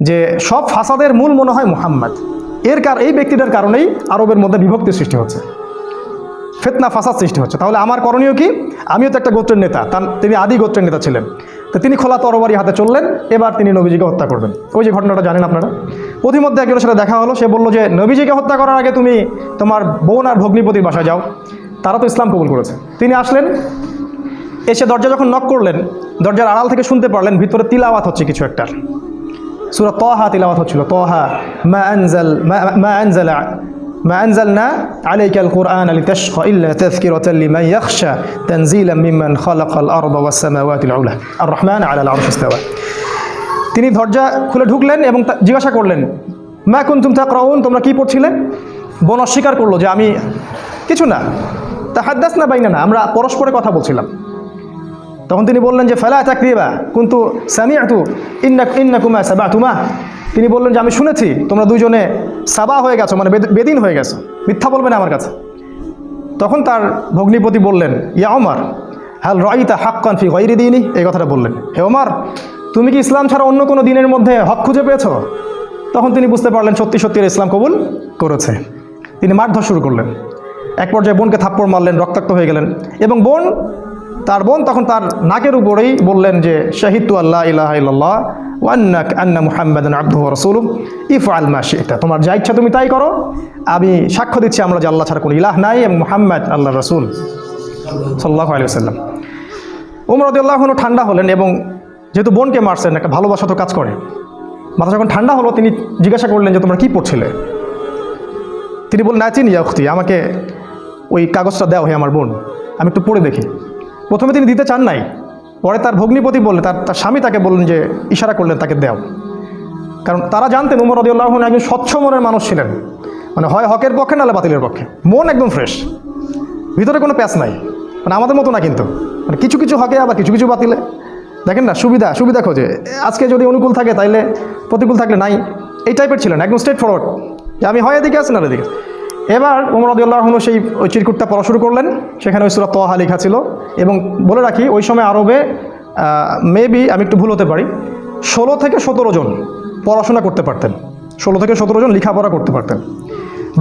যে সব ফাসাদের মূল মনে হয় মুহাম্মদ। এর কার, এই ব্যক্তিটার কারণেই আরবের মধ্যে বিভক্তি সৃষ্টি হচ্ছে। ফেতনা, ফাসাদ সৃষ্টি হচ্ছে। তাহলে আমার করণীয় কি? আমিও তো একটা গোত্রের নেতা। তার, তিনি আদি গোত্রের নেতা ছিলেন। তো তিনি খোলা তরবারি হাতে চললেন, এবার তিনি নবীজিকে হত্যা করবেন। ওই যে ঘটনাটা জানেন আপনারা? প্রতিমধ্যে একজনের সাথে দেখা হলো, সে বলল যে, নবীজিকে হত্যা করার আগে তুমি তোমার বোন আর ভগ্নিপতির বাসায় যাও। তারা তো ইসলাম কবুল করেছে। তিনি আসলেন, এসে দরজা যখন নক করলেন, দরজার আড়াল থেকে শুনতে পারলেন, ভিতরে তিলাওয়াত হচ্ছে কিছু একটা। সুরা তহা তিলাওয়াত হচ্ছিল। তহা, মা আনজাল মা আনজাল মা আনজাল না আলাইকাল কোরআন আলী তেশখ ইল্লা তেফকির অতাল্লি মা ইয়াকশা তানজিল মিমান খলাকাল আরদ ওয়াসামাওয়াতিল আউলা আর রহমান আল আরশ ইস্তাওয়া। তিনি দরজা খুলে ঢুকলেন এবং জিজ্ঞাসা করলেন, মা কুন্তুম তাকরাউন? তোমরা কি পড়ছিলে? বন অস্বীকার করল যে, আমি, কিছু না। তা হাদ্দাস না বাইনা না আমরা পরস্পরে কথা বলছিলাম। তখন তিনি বললেন যে, ফেলা চাকরিবা কিন্তু সামিয়াতু ইন্না ইন্না কুমা সাবা তুমা তিনি বললেন যে, আমি শুনেছি, তোমরা দুজনে সাবা হয়ে গেছো মানে বেদ- বেদিন হয়ে গেছো, মিথ্যা বলবে না আমার কাছে। তখন তার ভগ্নিপতি বললেন, ইয়া ওমর, হাল রাইতা হাক্কান ফি গৈরি দিনই এই কথাটা বললেন। হে ওমর, তুমি কি ইসলাম ছাড়া অন্য কোনো দিনের মধ্যে হক খুঁজে পেয়েছ? তখন তিনি বুঝতে পারলেন, সত্যি সত্যি ইসলাম কবুল করেছে। তিনি মারধর শুরু করলেন। এক পর্যায়ে বোনকে থাপ্পড় মারলেন, রক্তাক্ত হয়ে গেলেন এবং বোন তার বোন তখন তার নাকের উপরেই বললেন যে শাহিদু আল্লাহ ইলাহ ইল্লাল্লাহ ওয়ান্নাক আন্না মুহাম্মাদান আব্দুহু ওয়া রাসূলুহু। ইফআল মা শি'তা, তোমার যা ইচ্ছা তুমি তাই করো। আমি সাক্ষ্য দিচ্ছি আমরা যে আল্লাহ ছাড়া কোনো ইলাহ নাই, এবং মুহাম্মদ আল্লাহ রাসূল সাল্লাল্লাহু আলাইহি ওয়াসাল্লাম। উমর রাদিয়াল্লাহু আনহু ঠান্ডা হলেন এবং যেহেতু বোনকে মারছেন, একটা ভালোবাসা তো কাজ করে। মাথা যখন ঠান্ডা হলো, তিনি জিজ্ঞাসা করলেন যে, তোমরা কি পড়ছিলে? তিনি বললেন নাচিন ইয়া উখতি, আমাকে ওই কাগজটা দেওয়া হে আমার বোন, আমি একটু পড়ে দেখি। প্রথমে তিনি দিতে চান নাই। পরে তার ভগ্নিপতি বললেন, তার তার স্বামী তাকে বললেন যে, ইশারা করলেন, তাকে দেও। কারণ তারা জানতেন উমর রদিউল্লাহ একজন স্বচ্ছ মনের মানুষ ছিলেন। মানে হয় হকের পক্ষে নাহলে বাতিলের পক্ষে। মন একদম ফ্রেশ। ভিতরে কোনো প্যাচ নাই। মানে আমাদের মতো না কিন্তু। মানে কিছু কিছু হকে আবার কিছু কিছু বাতিলে। দেখেন না, সুবিধা সুবিধা খোঁজে। আজকে যদি অনুকূল থাকে, তাইলে প্রতিকূল থাকলে নাই। এই টাইপের ছিলেন, একদম স্ট্রেট ফরওয়ার্ড যে আমি হয় এদিকে আছি না এদিকে। এবার উমর রদিউল্লাহ সেই ওই চিরকুটটা পড়া শুরু করলেন। সেখানে ওই সুরা তোহা লেখা ছিল এবং বলে রাখি, ওই সময় আরবে মেবি আমি একটু ভুল হতে পারি, ষোলো থেকে সতেরো জন পড়াশোনা করতে পারতেন। ষোলো থেকে সতেরো জন লেখাপড়া করতে পারতেন।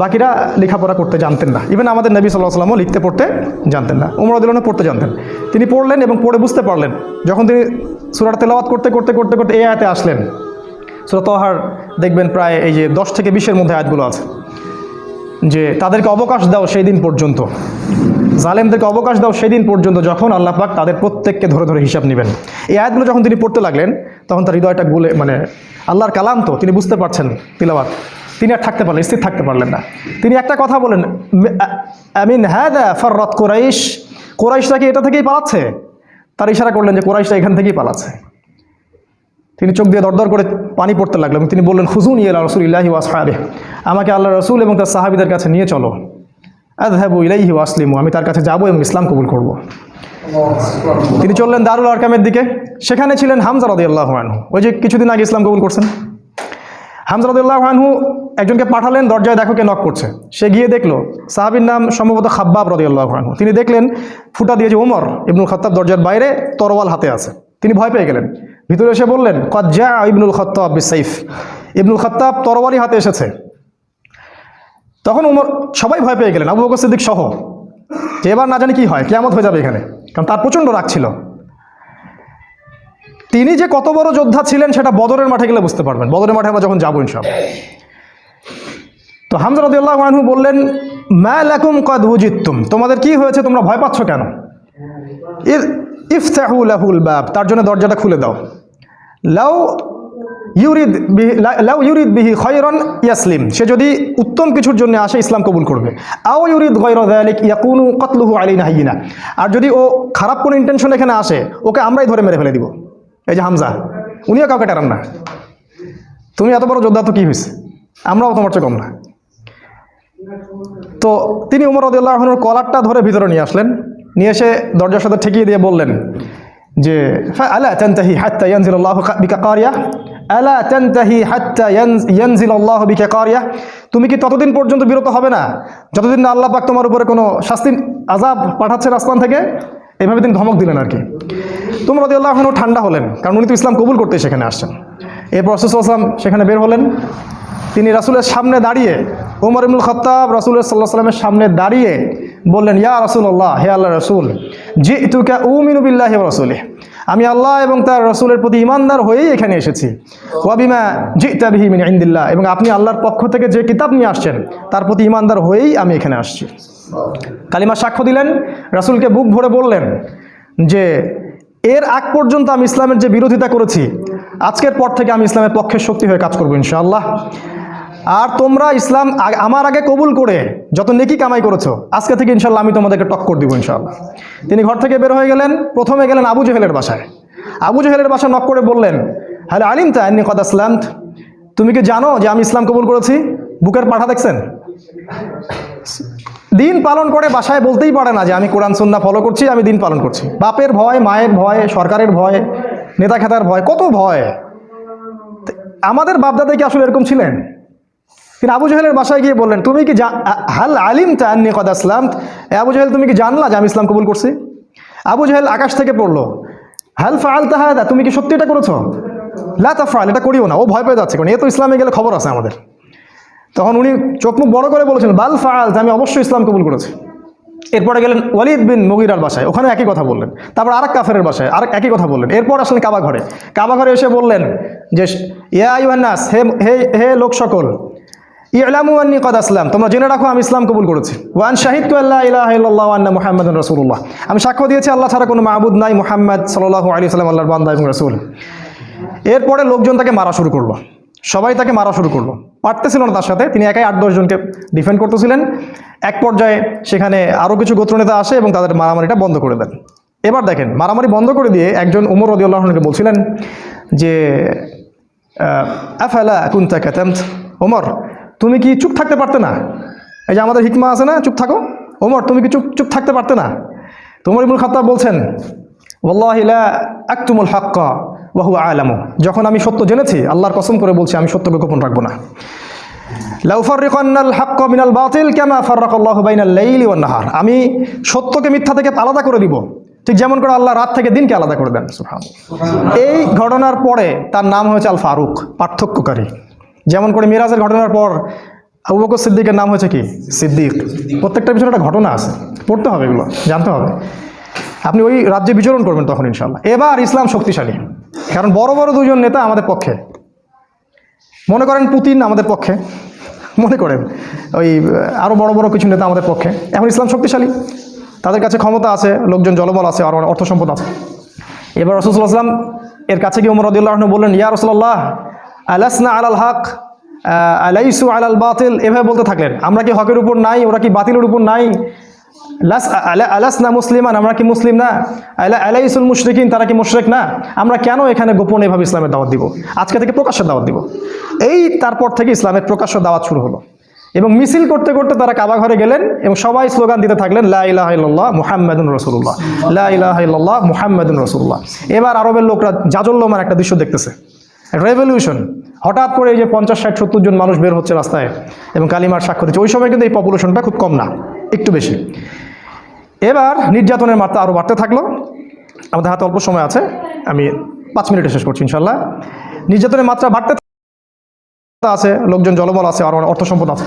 বাকিরা লেখাপড়া করতে জানতেন না। ইভেন আমাদের নবী সাল্লাহ সাল্লামও লিখতে, পড়তে জানতেন না। উমর আদিলনে পড়তে জানতেন। তিনি পড়লেন এবং পড়ে বুঝতে পারলেন। যখন তিনি সুরাটা তেলাওয়াত করতে করতে করতে করতে এই আয়াতে আসলেন, সুরা তহার দেখবেন প্রায় এই যে দশ থেকে বিশের মধ্যে আয়াতগুলো আছে। যে তাদেরকে অবকাশ দাও সেই দিন পর্যন্ত। জালেমদেরকে অবকাশ দাও সেই দিন পর্যন্ত যখন আল্লাহ পাক তাদের প্রত্যেককে ধরে ধরে হিসাব নেবেন। এই আয়াতগুলো যখন তিনি পড়তে লাগলেন, তখন তার হৃদয়টা গুলে মানে আল্লাহর কালাম তো, তিনি বুঝতে পারছেন তিলাওয়াত। তিনি আর থাকতে পারলেন, স্থির থাকতে পারলেন না। তিনি একটা কথা বলেন আমিন হ্যাঁ দা ফররত কোরাইশ। কোরাইশটা কি এটা থেকেই পালাচ্ছে? তার ইশারা করলেন যে কোরাইশটা এখান থেকেই পালাচ্ছে। তিনি চোখ দিয়ে দরদর করে পানি পড়তে লাগল এবং তিনি বললেন, হুজুন ইয়া রসুল ইল্লাহি ওয়াসহাবে আমাকে আল্লাহ রসুল এবং তার সাহাবিদের কাছে নিয়ে চলো। আদহাবু ইলাইহি ওয়াসলিমু আমি তার কাছে যাব এবং ইসলাম কবুল করব। তিনি চললেন দারুল আরকামের দিকে। সেখানে ছিলেন হামজা আল্লাহ আনহু। ওই যে কিছুদিন আগে ইসলাম কবুল করছেন। হামজা রদিয়াল্লাহ আনহু একজনকে পাঠালেন, দরজায় দেখো কে নক করছে। সে গিয়ে দেখল, সাহাবির নাম সম্ভবত খাব্বাব রদিয়াল্লাহ আনহু। তিনি দেখলেন, ফুটা দিয়ে যে ওমর ইবনুল খত্তাব দরজার বাইরে তরওয়াল হাতে আছে। তিনি ভয় পেয়ে গেলেন। ভিতরে এসে বললেন কজ্জা ইবনুল খত্তাব বিসাইফ। ইবনুল খত্তাব তরওয়ালি হাতে এসেছে। তখন উমর সবাই ভয় পেয়ে গেলেন, আবু বকর সিদ্দিক সহ। যে এবার না জানি কি হয়, কেয়ামত হয়ে যাবে এখানে, কারণ তার প্রচণ্ড রাগ ছিল। তিনি যে কত বড় যোদ্ধা ছিলেন, সেটা বদরের মাঠে গেলে বুঝতে পারবেন। বদরের মাঠে আমরা যখন যাব ইনসব তো হামজা রদিউল্লাহ আনহু বললেন, মা লাকুম কদ উজিত্তুম তোমাদের কি হয়েছে, তোমরা ভয় পাচ্ছ কেন? ইফ- ইফতাহু লাহুল বাব, তার জন্য দরজাটা খুলে দাও। লাউ ইউরিদ লাউ বিহি খয়রন ইয়াসলিম। সে যদি উত্তম কিছুর জন্য আসে, ইসলাম কবুল করবে। আও ইউরিদ গৈর দালিক ইয়াকুনু কতলুহু আলাইনা হাইয়িনা। আর যদি ও খারাপ কোনো ইন্টেনশন এখানে আসে, ওকে আমরাই ধরে মেরে ফেলে দিব। এই যে হামজা, উনিও কাউকে টারান না। তুমি এত বড় যোদ্ধা, তো কী হয়েছে আমরাও তোমার চেয়ে কম না। তো তিনি উমর রদুল্লাহনুর কলারটা ধরে ভিতরে নিয়ে আসলেন। নিয়ে এসে দরজার সাথে ঠেকিয়ে দিয়ে বললেন যে আলা তান্তাহি হাত্তা ইয়ানজিল আল্লাহ বিকা কারিয়া আলা তান্তাহি হাত্তা ইয়ানজিল আল্লাহ বিকা কারিয়া তুমি কি ততদিন পর্যন্ত বিরত হবে না? যতদিন না আল্লাহ পাক তোমার উপরে কোনো শাস্তি আজাব পাঠাচ্ছে আসমান থেকে, এভাবে তিনি ধমক দিলেন আর কি। তোমরা রদি আল্লাহনু ঠান্ডা হলেন, কারণ উনি তো ইসলাম কবুল করতে সেখানে আসছেন। এরপর রসুলাম সেখানে বের হলেন। তিনি রাসুলের সামনে দাঁড়িয়ে ওমর ইবনুল খত্তাব রাসুলের সাল্লাহ সাল্লামের সামনে দাঁড়িয়ে বললেন, ইয়া রাসুল্লাহ হে আল্লাহ রসুল জি তুকা উমিনুবিল্লাহ রসুলে আমি আল্লাহ এবং তার রসুলের প্রতি ইমানদার হয়েই এখানে এসেছি। ওয়াবিমা জি তাবিহি মিন ইন্দিল্লাহ। এবং আপনি আল্লাহর পক্ষ থেকে যে কিতাব নিয়ে আসছেন, তার প্রতি ইমানদার হয়েই আমি এখানে আসছি। কালিমা সাক্ষ্য দিলেন, রাসুলকে বুক ভরে বললেন যে, এর আগ পর্যন্ত আমি ইসলামের যে বিরোধিতা করেছি, আজকের পর থেকে আমি ইসলামের পক্ষে শক্তি হয়ে কাজ করব ইনশাআল্লাহ। আর তোমরা ইসলাম আমার আগে কবুল করে যত নেকি কামাই করেছ, আজকে থেকে ইনশাল্লাহ আমি তোমাদেরকে টক্কর দিব ইনশাআল্লাহ তিনি ঘর থেকে বের হয়ে গেলেন, প্রথমে গেলেন আবু জেহেলের বাসায়। আবু জেহেলের বাসায় নক করে বললেন হ্যালো আলিম তা এমনি কদ আসলাম তুমি কি জানো যে আমি ইসলাম কবুল করেছি? বুকের পাঠা দেখছেন? দিন পালন করে বাসায় বলতেই পারে না যে আমি কোরআন সুন্না ফলো করছি, আমি দিন পালন করছি। বাপের ভয়, মায়ের ভয়, সরকারের ভয় নেতা খেতার ভয়, কত ভয়? আমাদের বাপদাদা কি আসলে এরকম ছিলেন? তিনি আবু জাহেলের বাসায় গিয়ে বললেন, তুমি কি হাল আলিম তান্নি কদ আসলাম আবু জাহেল, তুমি কি জানলা যে আমি ইসলাম কবুল করছি? আবু জাহেল আকাশ থেকে পড়ল, হাল ফাল তাহাদা তুমি কি সত্যি এটা করেছ? লা তা ফাল এটা করিও না, ও ভয় পেয়ে যাচ্ছে, কারণ এ তো ইসলামে গেলে খবর আছে আমাদের। তখন উনি চোখ মুখ বড় করে বলেছেন, বাল ফাল আমি অবশ্যই ইসলাম কবুল করেছি। এরপরে গেলেন ওয়ালিদ বিন মুগিরার বাসায় ওখানে একই কথা বললেন। তারপর আরেক কাফেরের বাসায়, আরেক একই কথা বললেন। এরপর আসলেন কাবা ঘরে। কাবা ঘরে এসে বললেন যে, ইয়া ইউহান্নাস হে হে হে লোক সকল ইলামু আন্নি কদ আসলাম। তোমরা জেনে রাখো, আমি ইসলাম কবুল করেছি। ওয়ান শাহিদ আল্লাহ ইলাহ ইল্লাল্লাহ আন্না মুহাম্মাদুর রাসূলুল্লাহ। আমি সাক্ষ্য দিয়েছি, আল্লাহ ছাড়া কোনো মাহবুদ নাই, মুহাম্মদ সাল্লাল্লাহু আলাইহি সাল্লাম আল্লাহর বান্দা এবং রাসূল। এরপরে লোকজন তাকে মারা শুরু করল। সবাই তাকে মারা শুরু করল। পারতেছিল না তার সাথে, তিনি একাই আট দশজনকে ডিফেন্ড করতেছিলেন। এক পর্যায়ে সেখানে আরও কিছু গোত্রনেতা আসে এবং তাদের মারামারিটা বন্ধ করে দেন। এবার দেখেন, মারামারি বন্ধ করে দিয়ে একজন উমর রদি আল্লাহকে বলছিলেন যে আফালা কুন্তা কাতাম ওমর তুমি কি চুপ থাকতে পারতে না? এই যে আমাদের হিকমা আছে না, চুপ থাকো। ওমর, তুমি কি চুপ চুপ থাকতে পারতে না? তোমার ইবুল খাত্তাব বলছেন ওল্লাহিলা আক্তুমুল হাক্কা ওয়াহু আলামু। যখন আমি সত্য জেনেছি, আল্লাহর কসম করে বলছি, আমি সত্যকে গোপন রাখব না। মিনাল বাতিল নাহার। আমি সত্যকে মিথ্যা থেকে আলাদা করে দিব। ঠিক যেমন করে আল্লাহ রাত থেকে দিনকে আলাদা করে দেন। এই ঘটনার পরে তার নাম হয়েছে আল ফারুক পার্থক্যকারী। যেমন করে মিরাজের ঘটনার পর আবু বকর সিদ্দিকের নাম হয়েছে কি? সিদ্দিক। প্রত্যেকটা পিছনে একটা ঘটনা আছে। পড়তে হবে এগুলো, জানতে হবে। আপনি ওই রাজ্যে বিচরণ করবেন তখন ইনশাল্লাহ এবার ইসলাম শক্তিশালী। কারণ বড় বড় দুজন নেতা আমাদের পক্ষে। মনে করেন পুতিন আমাদের পক্ষে। মনে করেন ওই আরও বড় বড় কিছু নেতা আমাদের পক্ষে। এখন ইসলাম শক্তিশালী। তাদের কাছে ক্ষমতা আছে, লোকজন জলবল আছে, আর অর্থ সম্পদ আছে। এবার রসুল্লাহ আসলাম এর কাছে গিয়ে উমর রদুল্লাহ বললেন, ইয়া রসুল্লাহ আলাসনা আলাল হক আলাইসু আলাল বাতিল, এভাবে বলতে থাকলেন। আমরা কি হকের উপর নাই? ওরা কি বাতিলের উপর নাই? লাস, আলা- আলাসনা মুসলিমান, আমরা কি মুসলিম না? আলা, আলাইসুল মুশরিকিন, তারা কি মুশরিক না? আমরা কেন এখানে গোপন এভাবে ইসলামের দাওয়াত দিব? আজকে থেকে প্রকাশ্যে দাওয়াত দিব। এই তারপর থেকে ইসলামের প্রকাশ্য দাওয়াত শুরু হলো। এবং মিছিল করতে করতে তারা কাবা ঘরে গেলেন এবং সবাই স্লোগান দিতে থাকলেন, লা ইলাহা ইল্লাল্লাহ মুহাম্মাদুন রাসূলুল্লাহ। লা ইলাহা ইল্লাল্লাহ মুহাম্মাদুন রাসূলুল্লাহ। এবার আরবের লোকরা জাজল্যমান একটা দৃশ্য দেখতেছে। রেভলিউশন হঠাৎ করে এই যে পঞ্চাশ, ষাট, সত্তর জন মানুষ বের হচ্ছে রাস্তায় এবং কালিমার সাক্ষ্য দিচ্ছে, ওই সময় কিন্তু এই পপুলেশনটা খুব কম না, একটু বেশি। এবার নির্যাতনের মাত্রা আরও বাড়তে থাকল। আমাদের হাতে অল্প সময় আছে, আমি পাঁচ মিনিটে শেষ করছি ইনশাল্লাহ নির্যাতনের মাত্রা বাড়তে আছে, লোকজন জলবল আছে, আর অর্থ সম্পদ আছে।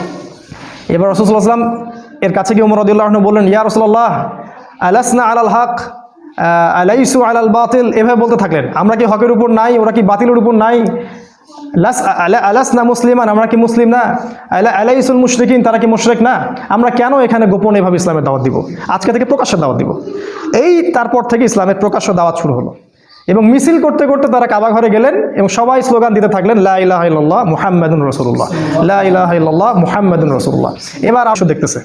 এবার রসুল্লাহ আসলাম এর কাছে গিয়ে উমর রদুল্লাহ বললেন, ইয়া রসুল্লাহ আলাসনা আলাল হক? আলাইসু আলাল বাতিল, এভাবে বলতে থাকলেন, আমরা কি হকের উপর নাই? ওরা কি বাতিলের উপর নাই? লাস, আলা- আলাসনা মুসলিমান, আমরা কি মুসলিম না? আলা, আলাইসুল মুশরিকিন, তারা কি মুশরিক না? আমরা কেন এখানে গোপন এভাবে ইসলামের দাওয়াত দিব? আজকে থেকে প্রকাশ্য দাওয়াত দিব। এই তারপর থেকে ইসলামের প্রকাশ্য দাওয়াত শুরু হলো। এবং মিছিল করতে করতে তারা কাবা ঘরে গেলেন এবং সবাই স্লোগান দিতে থাকলেন, লা ইলাহা ইল্লাল্লাহ মুহাম্মাদুন রাসূলুল্লাহ। লা ইলাহা ইল্লাল্লাহ মুহাম্মাদুন রাসূলুল্লাহ। এবার আসো দেখতেছে।